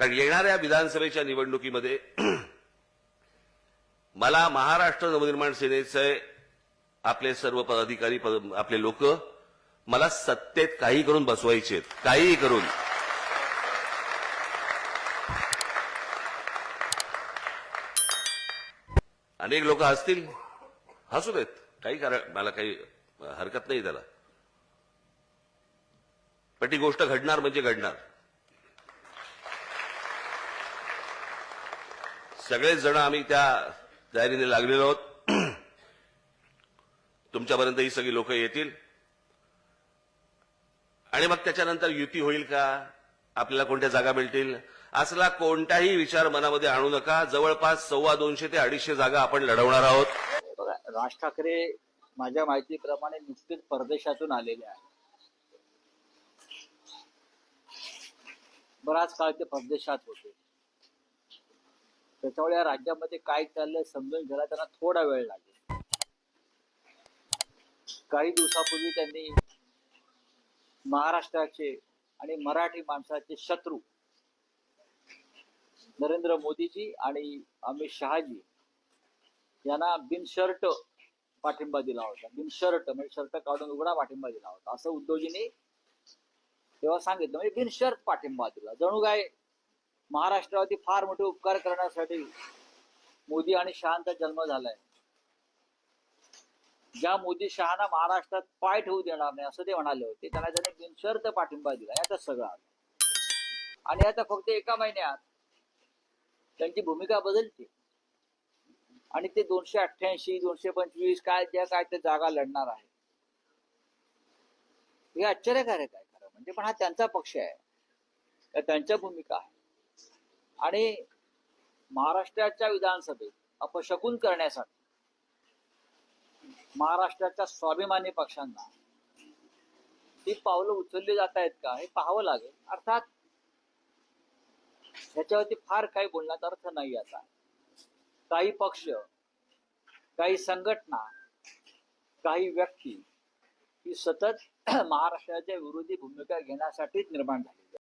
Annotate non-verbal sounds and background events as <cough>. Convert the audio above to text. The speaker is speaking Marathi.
कारण येणाऱ्या विधानसभेच्या निवडणुकीमध्ये <clears throat> मला महाराष्ट्र नवनिर्माण सेनेचे आपले सर्व पदाधिकारी पद- आपले लोक मला सत्तेत काही करून बसवायचे आहेत. काहीही करून. अनेक लोक हसतील. हसू देत. काही कारण मला काही हरकत नाही त्याला. पण ती गोष्ट घडणार म्हणजे घडणार. सगळेच जण आम्ही त्या तयारीने लागलेलो आहोत. <clears throat> तुमच्यापर्यंत ही सगळी लोक येतील. आणि मग त्याच्यानंतर युती होईल का? आपल्याला कोणत्या जागा मिळतील? असला कोणताही विचार मनामध्ये आणू नका. जवळपास सव्वा दोनशे ते अडीचशे जागा आपण लढवणार आहोत. बघा राज ठाकरे माझ्या माहितीप्रमाणे नुकतेच परदेशातून आलेले आहेत. बराच काळ ते परदेशात होते. त्याच्यामुळे या राज्यामध्ये काय चाललंय समजून घ्यायला त्यांना थोडा वेळ लागेल. काही दिवसापूर्वी त्यांनी महाराष्ट्राचे आणि मराठी माणसाचे शत्रू नरेंद्र मोदीजी आणि अमित शहाजी यांना बिनशर्ट पाठिंबा दिला होता. बिनशर्ट म्हणजे शर्ट काढून उघडा पाठिंबा दिला होता. असं उद्धवजींनी तेव्हा सांगितलं. म्हणजे बिनशर्त पाठिंबा दिला. जणू काय महाराष्ट्रावरती फार मोठे उपकार करण्यासाठी मोदी आणि शहांचा जन्म झालाय. ज्या मोदी शहाना महाराष्ट्रात पाय ठेवू देणार नाही असं ते म्हणाले होते. त्यांना त्याने बिनशर्त पाठिंबा दिला. याचा सगळा आणि आता फक्त एका महिन्यात त्यांची भूमिका बदलते. आणि ते दोनशे अठ्ठ्याऐंशी दोनशे पंचवीस काय त्या काय ते जागा लढणार आहे. हे आश्चर्यकारक आहे खरं. म्हणजे पण हा त्यांचा पक्ष आहे. त्यांच्या भूमिका आहे. आणि महाराष्ट्राच्या विधानसभेत अपशकून करण्यासाठी महाराष्ट्राच्या स्वाभिमानी पक्षांना ती पावलं उचलली जात आहेत का हे पाहावं लागेल. अर्थात ह्याच्यावरती फार काही बोलण्याचा अर्थ नाही आता काही पक्ष काही संघटना काही व्यक्ती ही सतत <clears throat> महाराष्ट्राच्या विरोधी भूमिका घेण्यासाठीच निर्माण झाली आहे